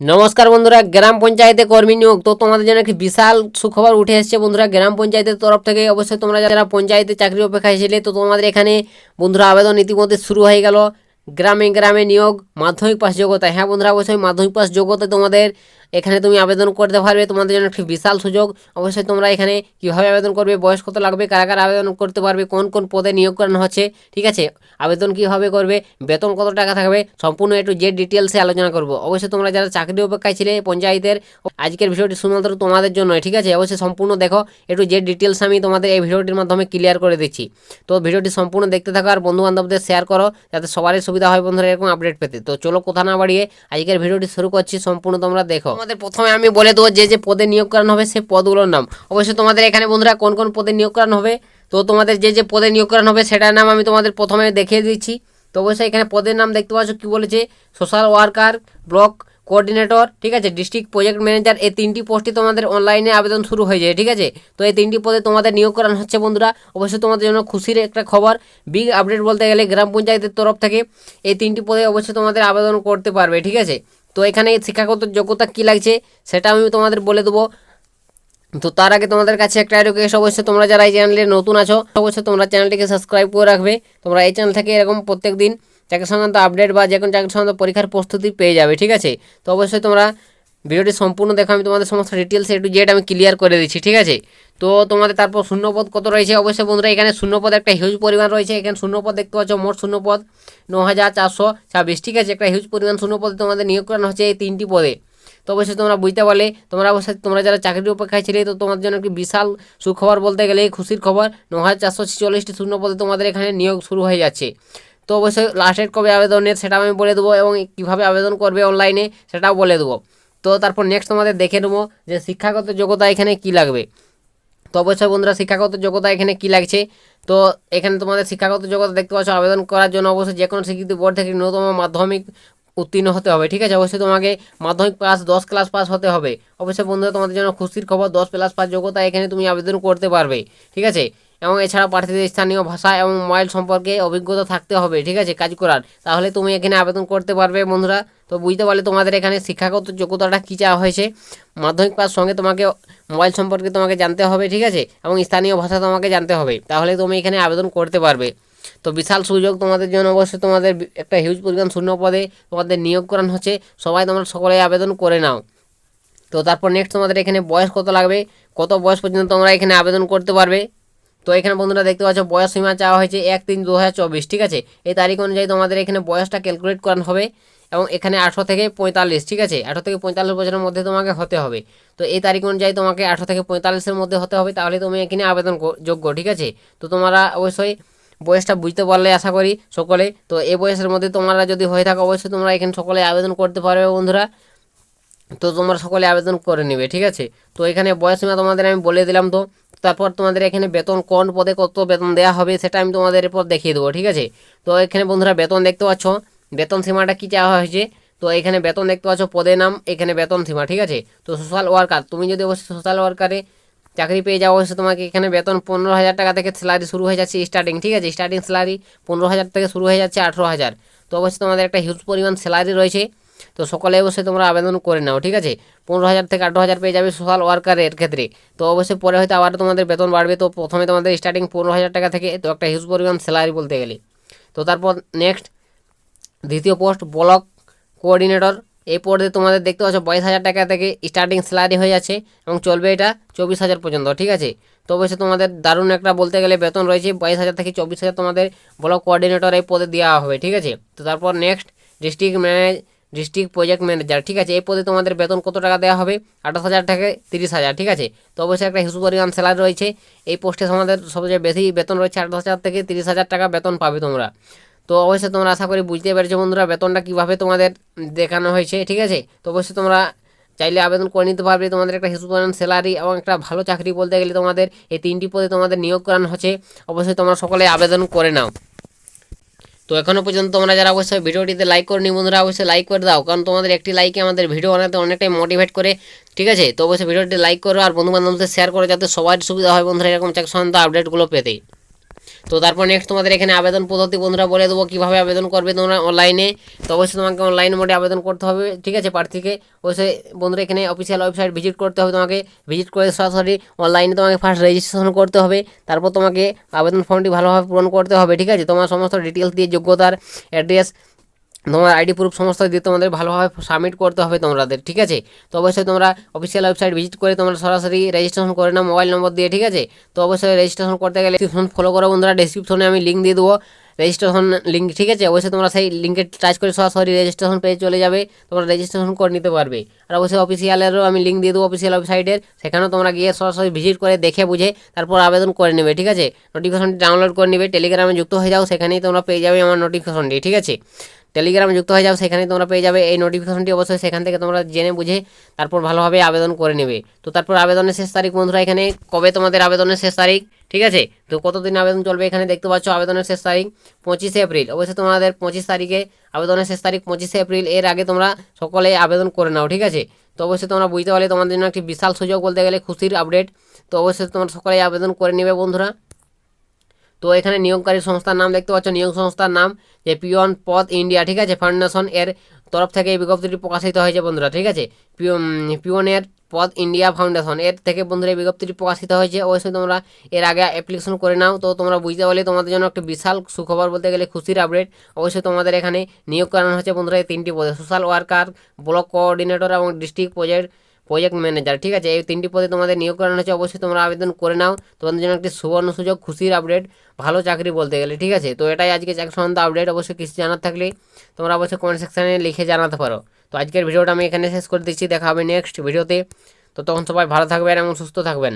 নমস্কার বন্ধুরা, গ্রাম পঞ্চায়েতে কর্মী নিয়োগ। তো তোমাদের জন্য একটি বিশাল সুখবর উঠে এসেছে বন্ধুরা, গ্রাম পঞ্চায়েতের তরফ থেকে। অবশ্যই তোমরা যারা পঞ্চায়েতে চাকরি অপেক্ষায় ছিলে তো তোমাদের এখানে বন্ধুরা আবেদন ইতিমধ্যে শুরু হয়ে গেল। গ্রামে গ্রামে নিয়োগ, মাধ্যমিক পাস যোগ্যতা হ্যাঁ বন্ধুরা, অবশ্যই মাধ্যমিক পাস যোগ্যতা তোমাদের এখানে তুমি আবেদন করতে পারবে, তোমাদের জন্য একটি বিশাল সুযোগ। অবশ্যই তোমরা এখানে কীভাবে আবেদন করবে, বয়স কত লাগবে, কারা কারা আবেদন করতে পারবে, কোন কোন পদে নিয়োগ করানো হচ্ছে, ঠিক আছে? আবেদন কীভাবে করবে, বেতন কত টাকা থাকবে, সম্পূর্ণ একটু যে ডিটেলসে আলোচনা করব। অবশ্যই তোমরা যারা চাকরি অপেক্ষায় ছিলে, পঞ্চায়েতের, আজকের ভিডিওটি শুধুমাত্র তোমাদের জন্য, ঠিক আছে? অবশ্যই সম্পূর্ণ দেখো, একটু যে ডিটেলস আমি তোমাদের এই ভিডিওটির মাধ্যমে ক্লিয়ার করে দিচ্ছি। তো ভিডিওটি সম্পূর্ণ দেখতে থাকো আর বন্ধু বান্ধবদের শেয়ার করো, যাতে সবারই সুবিধা হয় বন্ধুরা এরকম আপডেট পেতে। তো চলো কথা না বাড়িয়ে আজকের ভিডিওটি শুরু করছি, সম্পূর্ণ তোমরা দেখো। আমাদের প্রথমে আমি বলে দেবো যে যে পদে নিয়োগ করানো হবে সেই পদগুলোর নাম। অবশ্যই তোমাদের এখানে বন্ধুরা কোন কোন পদে নিয়োগ করানো হবে? তো তোমাদের যে যে পদে নিয়োগ করানো হবে সেটার নাম আমি তোমাদের প্রথমে দেখিয়ে দিচ্ছি। তো অবশ্যই এখানে পদের নাম দেখতে পাচ্ছ, কি বলেছে? সোশ্যাল ওয়ার্কার ব্লক কোঅর্ডিনেটর ঠিক আছে? ডিস্ট্রিক্ট প্রজেক্ট ম্যানেজার এই তিনটি পোস্টে তোমাদের অনলাইনে আবেদন শুরু হয়ে যায়, ঠিক আছে? তো এই তিনটি পদে তোমাদের নিয়োগ করানো হচ্ছে বন্ধুরা। অবশ্যই তোমাদের জন্য খুশির একটা খবর। বিগ আপডেট বলতে গেলে গ্রাম পঞ্চায়েতের তরফ থেকে এই তিনটি পদে অবশ্যই তোমাদের আবেদন করতে পারবে, ঠিক আছে? তো এখানে শিক্ষাগত যোগ্যতা কী লাগছে সেটা আমি তোমাদের বলে দেবো। তো তার আগে তোমাদের কাছে একটা রিকোয়েস্ট অবশ্যই তোমরা যারা এই চ্যানেলে নতুন আছো, অবশ্যই তোমরা চ্যানেলটিকে সাবস্ক্রাইব করে রাখবে। তোমরা এই চ্যানেল থেকে এরকম প্রত্যেক দিন চাকরি সংক্রান্ত আপডেট বা যে কোনো চাকরি সংক্রান্ত পরীক্ষার প্রস্তুতি পেয়ে যাবে, ঠিক আছে? তো অবশ্যই তোমরা ভিডিওটি সম্পূর্ণ দেখো, আমি তোমাদের সমস্ত ডিটেলস একটু জেড আমি ক্লিয়ার করে দিচ্ছি, ঠিক আছে? তো তোমাদের তারপর শূন্যপদ কত রয়েছে? অবশ্যই বন্ধুরা, এখানে শূন্যপদ একটা হিউজ পরিমাণ রয়েছে। এখানে শূন্যপদ দেখতে পাচ্ছ, মোট শূন্যপদ ন হাজার চারশো ছাব্বিশ, ঠিক আছে? একটা হিউজ পরিমাণ শূন্যপদে তোমাদের নিয়োগ করানো হচ্ছে এই তিনটি পদে। তো অবশ্যই তোমরা বুঝতে পারলে, তোমরা অবশ্যই, তোমরা যারা চাকরির অপেক্ষায় ছিলে, তো তোমাদের জন্য একটি বিশাল সুখবর বলতে গেলে খুশির খবর ন হাজার চারশো ছিচল্লিশটি শূন্য পদে তোমাদের এখানে নিয়োগ শুরু হয়ে যাচ্ছে। তো অবশ্যই লাস্ট কবে আবেদনের সেটাও আমি বলে দেবো এবং কীভাবে আবেদন করবে অনলাইনে সেটাও বলে দেবো। তো তারপর নেক্সট তোমাদের দেখে নেব যে শিক্ষাগত যোগ্যতা এখানে কি লাগবে। তো অবশ্যই বন্ধুরা, শিক্ষাগত যোগ্যতা এখানে কি লাগছে? তো এখানে তোমাদের শিক্ষাগত যোগ্যতা দেখতে পাচ্ছ, আবেদন করার জন্য অবশ্যই যে কোনো স্বীকৃতি বোর্ড থেকে ন্যূনতম মাধ্যমিক উত্তীর্ণ হতে হবে। ঠিক আছে? অবশ্যই তোমাকে মাধ্যমিক পাস দশ ক্লাস পাস হতে হবে। অবশ্যই বন্ধুরা, তোমাদের জন্য খুশির খবর, দশ প্লাস পাস যোগ্যতা এখানে তুমি আবেদন করতে পারবে। ঠিক আছে? এবং এছাড়া প্রার্থীদের স্থানীয় ভাষা এবং মোবাইল সম্পর্কে অভিজ্ঞতা থাকতে হবে। ঠিক আছে? কাজ করার। তাহলে তুমি এখানে আবেদন করতে পারবে বন্ধুরা। তো বুঝতে পারলে তোমাদের এখানে শিক্ষাগত যোগ্যতাটা কী চাওয়া হয়েছে। মাধ্যমিক পাস সঙ্গে তোমাকে মোবাইল সম্পর্কে তোমাকে জানতে হবে। ঠিক আছে? এবং স্থানীয় ভাষা তোমাকে জানতে হবে। তাহলে তুমি এখানে আবেদন করতে পারবে। তো বিশাল সুযোগ তোমাদের জন্য অবশ্যই তোমাদের একটা হিউজ পরিমাণ শূন্য পদে তোমাদের নিয়োগ করানো হচ্ছে। সবাই তোমরা সকলে আবেদন করে নাও। তো তারপর নেক্সট তোমাদের এখানে বয়স কত লাগবে? কত বয়স পর্যন্ত তোমরা এখানে আবেদন করতে পারবে? তো এখানে বন্ধুরা দেখতে পাচ্ছ, বয়স সীমা চাওয়া হয়েছে এক তিন দু ঠিক আছে? এই তারিখ অনুযায়ী তোমাদের এখানে বয়সটা ক্যালকুলেট করানো হবে এবং এখানে আঠেরো থেকে পঁয়তাল্লিশ, ঠিক আছে? আঠেরো থেকে পঁয়তাল্লিশ বছরের মধ্যে তোমাকে হতে হবে। তো এই তারিখ অনুযায়ী তোমাকে আঠেরো থেকে পঁয়তাল্লিশের মধ্যে হতে হবে, তাহলে তুমি এখানে আবেদন যোগ্য, ঠিক আছে? তো তোমরা অবশ্যই বয়সটা বুঝতে পারলে আশা করি সকলে। তো এই বয়সের মধ্যে তোমরা যদি হয়ে থাকো, অবশ্যই তোমরা এখানে সকলে আবেদন করতে পারবে বন্ধুরা। তো তোমরা সকলে আবেদন করে নেবে, ঠিক আছে? তো এখানে বয়স সীমা তোমাদের আমি বলে দিলাম তো। তারপর তোমাদের এখানে বেতন কোন পদে কত বেতন দেওয়া হবে সেটা আমি তোমাদের এরপর দেখিয়ে দেবো, ঠিক আছে? তো এখানে বন্ধুরা বেতন দেখতে পাচ্ছ, বেতন সীমাটা কী চাওয়া হয়েছে? তো এখানে বেতন দেখতে পাচ্ছ, পদের নাম, এখানে বেতন সীমা, ঠিক আছে? তো সোশ্যাল ওয়ার্কার তুমি যদি অবশ্যই সোশ্যাল ওয়ার্কারে চাকরি পেয়ে যাওয়া অবশ্যই তোমাকে এখানে বেতন পনেরো হাজার টাকা থেকে স্যালারি শুরু হয়ে যাচ্ছে স্টার্টিং ঠিক আছে? স্টার্টিং স্যালারি পনেরো হাজার থেকে শুরু হয়ে যাচ্ছে আঠেরো হাজার। তো অবশ্যই তোমাদের একটা হিউজ পরিমাণ স্যালারি রয়েছে। তো সকলে অবশ্যই তোমরা আবেদন করে নাও, ঠিক আছে? পনেরো হাজার থেকে আঠেরো হাজার পেয়ে যাবে সোশ্যাল ওয়ার্কারের ক্ষেত্রে। তো অবশ্যই পরে হয়তো আবার তোমাদের বেতন বাড়বে। তো প্রথমে তোমাদের স্টার্টিং পনেরো হাজার টাকা থেকে তো একটা হিউজ পরিমাণ স্যালারি বলতে গেলে। তো তারপর নেক্সট দ্বিতীয় পোস্ট ব্লক কোঅর্ডিনেটর এই পদে তোমাদের দেখতে পাচ্ছ বাইশ হাজার টাকা থেকে স্টার্টিং স্যালারি হয়ে যাচ্ছে এবং চলবে এটা চব্বিশ হাজার পর্যন্ত, ঠিক আছে? তো অবশ্যই তোমাদের দারুণ একটা বলতে গেলে বেতন রয়েছে বাইশ হাজার থেকে চব্বিশ হাজার তোমাদের ব্লক কোঅর্ডিনেটর এই পদে দেওয়া হবে, ঠিক আছে? তো তারপর next district manage district project manager ঠিক আছে? এই পদে তোমাদের বেতন কত টাকা দেওয়া হবে? আঠাশ হাজার থেকে তিরিশ হাজার, ঠিক আছে? তো অবশ্যই একটা হিসু পরিমাণ স্যালারি রয়েছে, এই পোস্টে তোমাদের সবচেয়ে বেশি বেতন রয়েছে আঠাশ হাজার থেকে তিরিশ হাজার টাকা বেতন পাবে তোমরা। তো অবশ্যই তোমরা আশা করি বুঝতে পেরেছ বন্ধুরা বেতনটা কীভাবে তোমাদের দেখানো হয়েছে, ঠিক আছে? তো অবশ্যই তোমরা চাইলে আবেদন করে নিতে পারবে। তোমাদের একটা হিসু পরিমাণ স্যালারি এবং একটা ভালো চাকরি বলতে গেলে তোমাদের এই তিনটি পদে তোমাদের নিয়োগ করানো হচ্ছে। অবশ্যই তোমরা সকলে আবেদন করে নাও। তো এখনও পর্যন্ত তোমরা যারা অবশ্যই ভিডিওটিতে লাইক করনি বন্ধুরা, অবশ্যই লাইক করে দাও। কারণ তোমাদের একটি লাইকে আমাদের ভিডিও বানাতে অনেকটাই মোটিভেট করে, ঠিক আছে? তো অবশ্যই ভিডিওটি লাইক করো আর বন্ধু বান্ধবদের শেয়ার করো যাতে সবার সুবিধা হয় বন্ধুরা, এরকম চাকরি আপডেটগুলো পেতে। তো তারপর নেক্সট তোমাদের এখানে আবেদন পদ্ধতি বন্ধুরা বলে দেবো, কীভাবে আবেদন করবে তোমরা অনলাইনে তো অবশ্যই তোমাকে অনলাইন মোডে আবেদন করতে হবে, ঠিক আছে, প্রার্থীকে। অবশ্যই বন্ধুরা এখানে অফিসিয়াল ওয়েবসাইট ভিজিট করতে হবে তোমাকে। ভিজিট করে সরাসরি অনলাইনে তোমাকে ফার্স্ট রেজিস্ট্রেশন করতে হবে। তারপর তোমাকে আবেদন ফর্মটি ভালোভাবে পূরণ করতে হবে, ঠিক আছে? তোমার সমস্ত ডিটেলস দিয়ে, যোগ্যতার অ্যাড্রেস তোমার আইডি প্রুফ সমস্ত দিয়ে তোমাদের ভালোভাবে সাবমিট করতে হবে তোমাদের ঠিক আছে? তো অবশ্যই তোমরা অফিসিয়াল ওয়েবসাইট ভিজিট করে তোমরা সরাসরি রেজিস্ট্রেশন করে নাও মোবাইল নম্বর দিয়ে, ঠিক আছে? তো অবশ্যই রেজিস্ট্রেশন করতে গেলে ফলো করো বন্ধুরা ডিসক্রিপশনে আমি লিঙ্ক দিয়ে দেবো। রেজিস্ট্রেশন লিঙ্ক ঠিক আছে? অবশ্যই তোমরা সেই লিঙ্কে টাচ করে সরাসরি রেজিস্ট্রেশন পেজে চলে যাবে, তোমরা রেজিস্ট্রেশন করে নিতে পারবে। আর অবশ্যই অফিসিয়ালেরও আমি লিঙ্ক দিয়ে দেবো অফিসিয়াল ওয়েবসাইটের সেখানেও তোমরা গিয়ে সরাসরি ভিজিট করে দেখে বুঝে তারপর আবেদন করে নেবে, ঠিক আছে? নোটিফিকেশনটি ডাউনলোড করে নেবে টেলিগ্রামে যুক্ত হয়ে যাও, সেখানেই তোমরা পেয়ে যাবে আমার নোটিফিকেশনটি ঠিক আছে? টেলিগ্রামে যুক্ত হয়ে যাও, সেখানে তোমরা পেয়ে যাবে এই নোটিফিকেশনটি অবশ্যই সেখান থেকে তোমরা জেনে বুঝে তারপর ভালোভাবে আবেদন করে নেবে। তো তারপর আবেদনের শেষ তারিখ বন্ধুরা এখানে, কবে তোমাদের আবেদনের শেষ তারিখ? ঠিক আছে? তো কতদিন আবেদন চলবে এখানে দেখতে পাচ্ছ আবেদনের শেষ তারিখ পঁচিশে এপ্রিল। অবশ্যই তোমাদের পঁচিশ তারিখে আবেদনের শেষ তারিখ পঁচিশে এপ্রিল। এর আগে তোমরা সকলে আবেদন করে নাও, ঠিক আছে? তো অবশ্যই তোমরা বুঝতে পারলে তোমাদের জন্য একটি বিশাল সুযোগ বলতে গেলে খুশির আপডেট। তো অবশ্যই তোমরা সকলে আবেদন করে নেবে বন্ধুরা। তো এখানে নিয়োগকারী সংস্থার নাম দেখতে পাচ্ছ, নিয়োগ সংস্থার নাম যে পিওন পথ ইন্ডিয়া, ঠিক আছে? ফাউন্ডেশন এর তরফ থেকে এই বিজ্ঞপ্তিটি প্রকাশিত হয়েছে বন্ধুরা, ঠিক আছে? পিওনের পথ ইন্ডিয়া ফাউন্ডেশন এর থেকে বন্ধুরা এই বিজ্ঞপ্তিটি প্রকাশিত হয়েছে। অবশ্যই তোমরা এর আগে অ্যাপ্লিকেশন করে নাও। তো তোমরা বুঝতে পারলে তোমাদের জন্য একটা বিশাল সুখবর বলতে গেলে খুশির আপডেট অবশ্যই তোমাদের এখানে নিয়োগ করানো হচ্ছে বন্ধুরা এই তিনটি পদে। সোশ্যাল ওয়ার্কার, ব্লক কোঅর্ডিনেটর এবং ডিস্ট্রিক্ট প্রজেক্ট প্রজেক্ট ম্যানেজার ঠিক আছে? এই তিনটি পদে তোমাদের নিয়োগ করানো হচ্ছে অবশ্যই তোমরা আবেদন করে নাও। তোমাদের জন্য একটি সুবর্ণ সুযোগ খুশির আপডেট ভালো চাকরি বলতে গেলে, ঠিক আছে? তো এটাই আজকে চাকরি সম্বন্ধে আপডেট অবশ্যই কিছু জানার থাকলে তোমরা অবশ্যই কমেন্ট সেকশানে লিখে জানাতে পারো। তো আজকের ভিডিওটা আমি এখানে শেষ করে দিচ্ছি, দেখা হবে নেক্সট ভিডিওতে তো তখন সবাই ভালো থাকবেন এবং সুস্থ থাকবেন।